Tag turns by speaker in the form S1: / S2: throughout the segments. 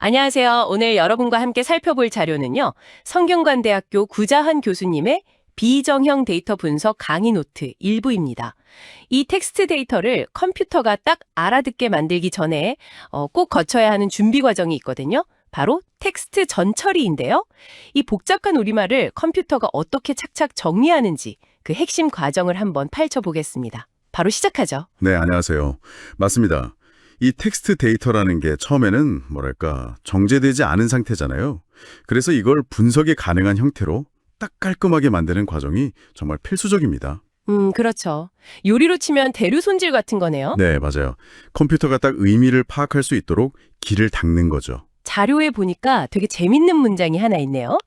S1: 안녕하세요. 오늘 여러분과 함께 살펴볼 자료는요. 성균관대학교 구자한 교수님의 비정형 데이터 분석 강의 노트 일부입니다. 이 텍스트 데이터를 컴퓨터가 딱 알아듣게 만들기 전에 어, 꼭 거쳐야 하는 준비 과정이 있거든요. 바로 텍스트 전처리인데요. 이 복잡한 우리말을 컴퓨터가 어떻게 착착 정리하는지 그 핵심 과정을 한번 파헤쳐 보겠습니다. 바로 시작하죠.
S2: 네, 안녕하세요. 맞습니다. 이 텍스트 데이터라는 게 처음에는 뭐랄까 정제되지 않은 상태잖아요. 그래서 이걸 분석이 가능한 형태로 딱 깔끔하게 만드는 과정이 정말 필수적입니다.
S1: 음, 그렇죠. 요리로 치면 대류 손질 같은 거네요.
S2: 네, 맞아요. 컴퓨터가 딱 의미를 파악할 수 있도록 길을 닦는 거죠.
S1: 자료에 보니까 되게 재밌는 문장이 하나 있네요.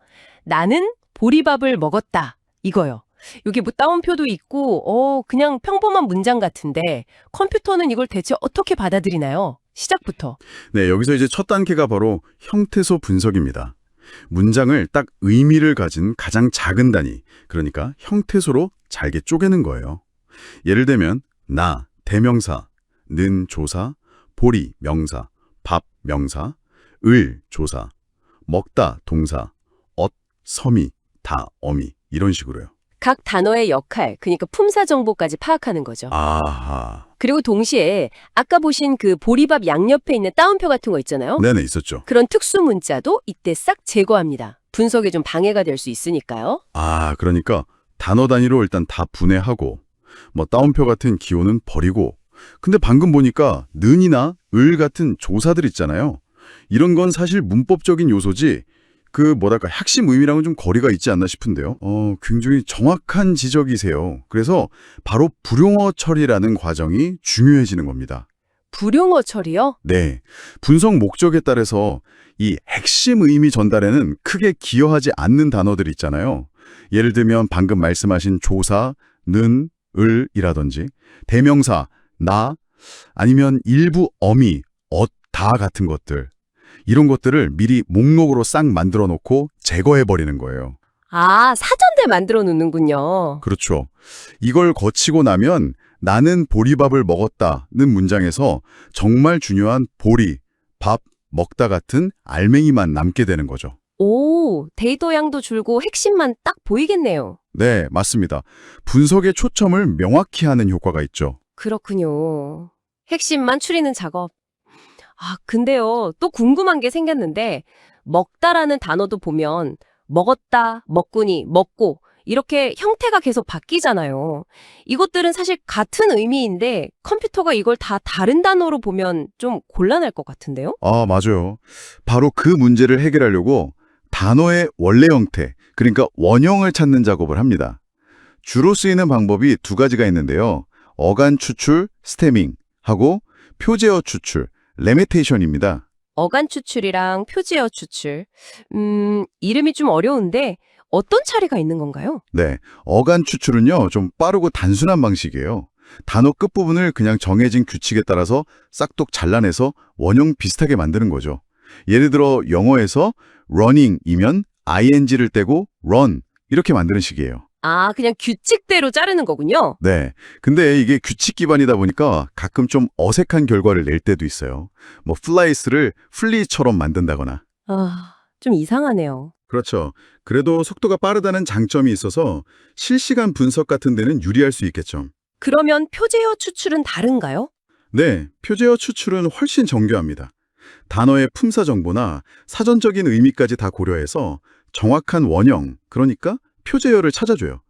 S1: 나는 보리밥을 먹었다. 이거요. 여기 뭐 따옴표도 있고, 어, 그냥 평범한 문장 같은데 컴퓨터는 이걸 대체 어떻게 받아들이나요? 시작부터.
S2: 네, 여기서 이제 첫 단계가 바로 형태소 분석입니다. 문장을 딱 의미를 가진 가장 작은 단위, 그러니까 형태소로 잘게 쪼개는 거예요. 예를 들면 나, 대명사, 는 조사, 보리, 명사, 밥, 명사, 을, 조사, 먹다, 동사, 엇, 서미, 다, 어미 이런 식으로요.
S1: 각 단어의 역할, 그러니까 품사 정보까지 파악하는 거죠.
S2: 아하,
S1: 그리고 동시에 아까 보신 그 보리밥 양옆에 있는 따옴표 같은 거 있잖아요.
S2: 네네 있었죠.
S1: 그런 특수 문자도 이때 싹 제거합니다. 분석에 좀 방해가 될 수 있으니까요.
S2: 아, 그러니까 단어 단위로 일단 다 분해하고 뭐 따옴표 같은 기호는 버리고 근데 방금 보니까 는이나 을 같은 조사들 있잖아요. 이런 건 사실 문법적인 요소지 그 뭐랄까 핵심 의미랑은 좀 거리가 있지 않나 싶은데요. 어, 굉장히 정확한 지적이세요. 그래서 바로 불용어 처리라는 과정이 중요해지는 겁니다.
S1: 불용어 처리요?
S2: 네. 분석 목적에 따라서 이 핵심 의미 전달에는 크게 기여하지 않는 단어들 있잖아요. 예를 들면 방금 말씀하신 조사, 는, 을이라든지 대명사, 나, 아니면 일부 어미, 엇, 다 같은 것들. 이런 것들을 미리 목록으로 싹 만들어 놓고 제거해 버리는 거예요.
S1: 아, 사전대 만들어 놓는군요.
S2: 그렇죠. 이걸 거치고 나면 나는 보리밥을 먹었다는 문장에서 정말 중요한 보리, 밥, 먹다 같은 알맹이만 남게 되는 거죠.
S1: 오, 데이터 양도 줄고 핵심만 딱 보이겠네요.
S2: 네, 맞습니다. 분석의 초점을 명확히 하는 효과가 있죠.
S1: 그렇군요. 핵심만 추리는 작업. 아, 근데요, 또 궁금한 게 생겼는데, 먹다라는 단어도 보면, 먹었다, 먹구니, 먹고, 이렇게 형태가 계속 바뀌잖아요. 이것들은 사실 같은 의미인데, 컴퓨터가 이걸 다 다른 단어로 보면 좀 곤란할 것 같은데요?
S2: 아, 맞아요. 바로 그 문제를 해결하려고 단어의 원래 형태, 그러니까 원형을 찾는 작업을 합니다. 주로 쓰이는 방법이 두 가지가 있는데요. 어간 추출, 스태밍 하고 표제어 추출, 레메테이션입니다.
S1: 어간 추출이랑 표지어 추출. 음, 이름이 좀 어려운데, 어떤 차이가 있는 건가요?
S2: 네, 어간 추출은요, 좀 빠르고 단순한 방식이에요. 단어 끝부분을 그냥 정해진 규칙에 따라서 싹둑 잘라내서 원형 비슷하게 만드는 거죠. 예를 들어 영어에서 running이면 ing를 떼고 run 이렇게 만드는 식이에요.
S1: 아, 그냥 규칙대로 자르는 거군요.
S2: 네. 근데 이게 규칙 기반이다 보니까 가끔 좀 어색한 결과를 낼 때도 있어요. 뭐 플라이스를 플리처럼 만든다거나.
S1: 아, 좀 이상하네요.
S2: 그렇죠. 그래도 속도가 빠르다는 장점이 있어서 실시간 분석 같은 데는 유리할 수 있겠죠.
S1: 그러면 표제어 추출은 다른가요?
S2: 네, 표제어 추출은 훨씬 정교합니다. 단어의 품사 정보나 사전적인 의미까지 다 고려해서 정확한 원형, 그러니까 표제어를 찾아줘요.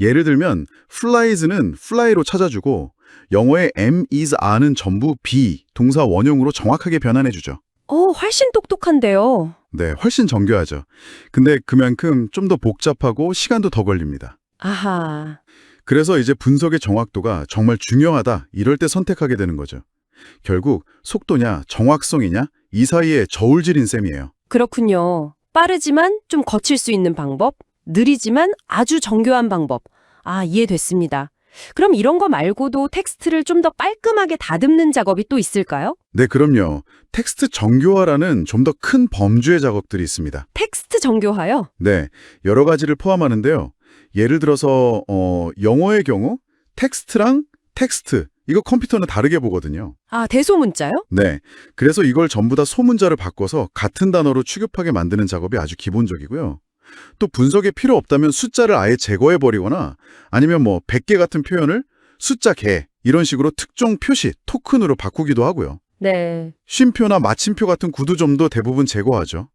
S2: 예를 들면 flies는 fly로 찾아주고 영어의 am, is, are는 전부 be, 동사 원형으로 정확하게 변환해주죠.
S1: 어, 훨씬 똑똑한데요.
S2: 네, 훨씬 정교하죠. 근데 그만큼 좀 더 복잡하고 시간도 더 걸립니다.
S1: 아하.
S2: 그래서 이제 분석의 정확도가 정말 중요하다 이럴 때 선택하게 되는 거죠. 결국 속도냐 정확성이냐 이 사이에 저울질인 셈이에요.
S1: 그렇군요. 빠르지만 좀 거칠 수 있는 방법, 느리지만 아주 정교한 방법. 아, 이해됐습니다. 그럼 이런 거 말고도 텍스트를 좀 더 깔끔하게 다듬는 작업이 또 있을까요?
S2: 네, 그럼요. 텍스트 정교화라는 좀 더 큰 범주의 작업들이 있습니다.
S1: 텍스트 정교화요?
S2: 네, 여러 가지를 포함하는데요. 예를 들어서 어, 영어의 경우 텍스트랑 텍스트 이거 컴퓨터는 다르게 보거든요.
S1: 아, 대소문자요?
S2: 네. 그래서 이걸 전부 다 소문자를 바꿔서 같은 단어로 취급하게 만드는 작업이 아주 기본적이고요. 또 분석에 필요 없다면 숫자를 아예 제거해버리거나 아니면 뭐 100개 같은 표현을 숫자 개 이런 식으로 특정 표시, 토큰으로 바꾸기도 하고요.
S1: 네.
S2: 쉼표나 마침표 같은 구두점도 대부분 제거하죠.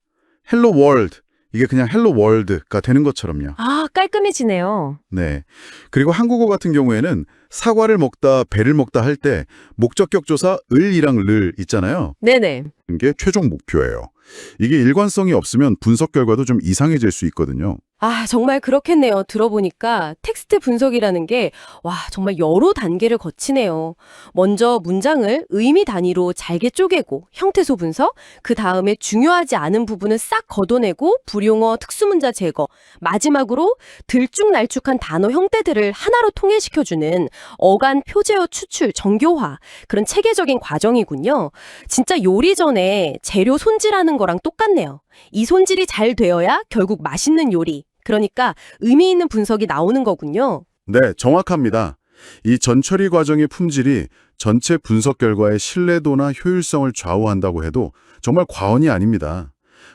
S2: 헬로 월드 이게 그냥 헬로 월드가 되는 것처럼요.
S1: 아, 깔끔해지네요.
S2: 네. 그리고 한국어 같은 경우에는 사과를 먹다 배를 먹다 할 때 목적격 조사 을이랑 를 있잖아요.
S1: 네네.
S2: 게 최종 목표예요. 이게 일관성이 없으면 분석 결과도 좀 이상해질 수 있거든요.
S1: 아, 정말 그렇겠네요. 들어보니까 텍스트 분석이라는 게, 와, 정말 여러 단계를 거치네요. 먼저 문장을 의미 단위로 잘게 쪼개고 형태소 분석, 그 다음에 중요하지 않은 부분은 싹 걷어내고 불용어, 특수문자 제거, 마지막으로 들쭉날쭉한 단어 형태들을 하나로 통일시켜주는 어간 표제어 추출, 정교화, 그런 체계적인 과정이군요. 진짜 요리 전에 재료 손질하는 거랑 똑같네요. 이 손질이 잘 되어야 결국 맛있는 요리, 그러니까 의미 있는 분석이 나오는 거군요.
S2: 네, 정확합니다. 이 전처리 과정의 품질이 전체 분석 결과의 신뢰도나 효율성을 좌우한다고 해도 정말 과언이 아닙니다.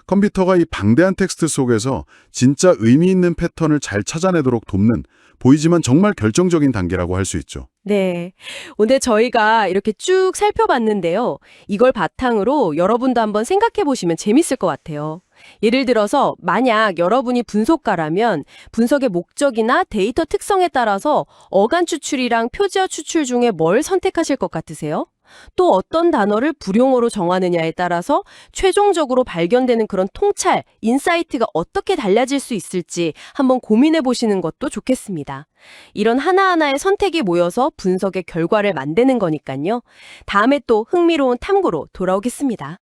S2: 컴퓨터가 이 방대한 텍스트 속에서 진짜 의미 있는 패턴을 잘 찾아내도록 돕는 보이지만 정말 결정적인 단계라고 할 수 있죠.
S1: 네. 오늘 저희가 이렇게 쭉 살펴봤는데요. 이걸 바탕으로 여러분도 한번 생각해 보시면 재밌을 것 같아요. 예를 들어서 만약 여러분이 분석가라면 분석의 목적이나 데이터 특성에 따라서 어간 추출이랑 표지어 추출 중에 뭘 선택하실 것 같으세요? 또 어떤 단어를 불용어로 정하느냐에 따라서 최종적으로 발견되는 그런 통찰, 인사이트가 어떻게 달라질 수 있을지 한번 고민해 보시는 것도 좋겠습니다. 이런 하나하나의 선택이 모여서 분석의 결과를 만드는 거니까요. 다음에 또 흥미로운 탐구로 돌아오겠습니다.